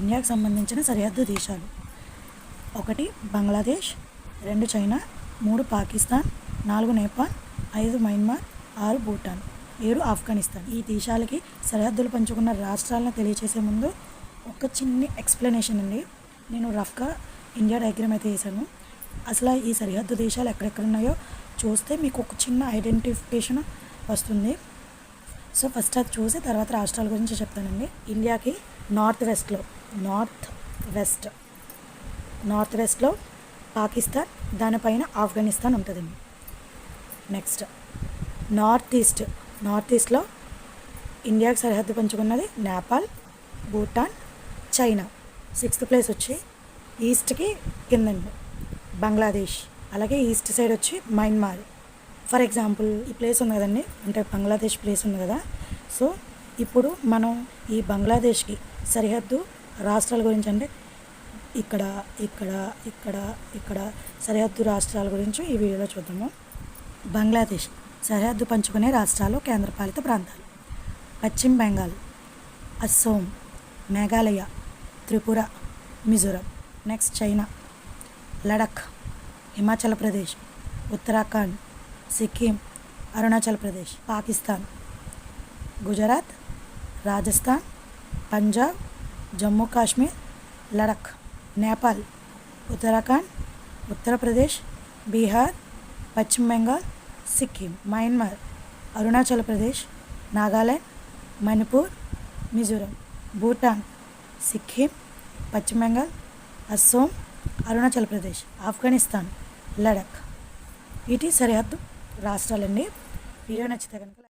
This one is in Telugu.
ఇండియాకు సంబంధించిన సరిహద్దు దేశాలు. ఒకటి బంగ్లాదేశ్ రెండు చైనా మూడు పాకిస్తాన్ నాలుగు నేపాల్ ఐదు మయన్మార్ ఆరు భూటాన్ ఏడు ఆఫ్ఘనిస్తాన్. ఈ దేశాలకి సరిహద్దులు పంచుకున్న రాష్ట్రాలను తెలియచేసే ముందు ఒక చిన్న ఎక్స్ప్లెనేషన్ అండి. నేను రఫ్గా ఇండియా డయాగ్రామ్ అయితే వేసాను అసలు ఈ సరిహద్దు దేశాలు ఎక్కడెక్కడ ఉన్నాయో చూస్తే మీకు ఒక చిన్న ఐడెంటిఫికేషన్ వస్తుంది. సో ఫస్ట్ అది చూసి తర్వాత రాష్ట్రాల గురించి చెప్తానండి. ఇండియాకి నార్త్ వెస్ట్లో నార్త్ వెస్ట్. నార్త్ వెస్ట్లో పాకిస్తాన్ దానిపైన ఆఫ్ఘనిస్తాన్ ఉంటుందండి. Next north east. నార్త్ ఈస్ట్లో ఇండియాకి సరిహద్దు పంచుకున్నది Nepal Bhutan China. Sixth place వచ్చి ఈస్ట్కి కిందండి బంగ్లాదేశ్. అలాగే ఈస్ట్ సైడ్ వచ్చి మయన్మార్ ఫర్ ఎగ్జాంపుల్ ఈ ప్లేస్ ఉంది కదండి అంటే బంగ్లాదేశ్ ప్లేస్ ఉంది కదా. సో ఇప్పుడు మనం ఈ బంగ్లాదేశ్కి సరిహద్దు రాష్ట్రాల గురించి అంటే ఇక్కడ ఇక్కడ ఇక్కడ ఇక్కడ సరిహద్దు రాష్ట్రాల గురించి ఈ వీడియోలో చూద్దాము. బంగ్లాదేశ్ సరిహద్దు పంచుకునే రాష్ట్రాలు కేంద్రపాలిత ప్రాంతాలు. Paschim Bengal Assam Meghalaya Tripura Mizoram. Next China Ladakh Himachal Pradesh Uttarakhand Sikkim Arunachal Pradesh Pakistan Gujarat Rajasthan Punjab Jammu Kashmir Ladakh Nepal Uttarakhand Uttar Pradesh Bihar Paschim Bengal Sikkim Myanmar Arunachal Pradesh Nagaland Manipur Mizoram Bhutan Sikkim Paschim Bengal Assam Arunachal Pradesh Afghanistan Ladakh. ఇటీ సరిహద్దు రాష్ట్రాలండి. వీడియో నచ్చితే కనుక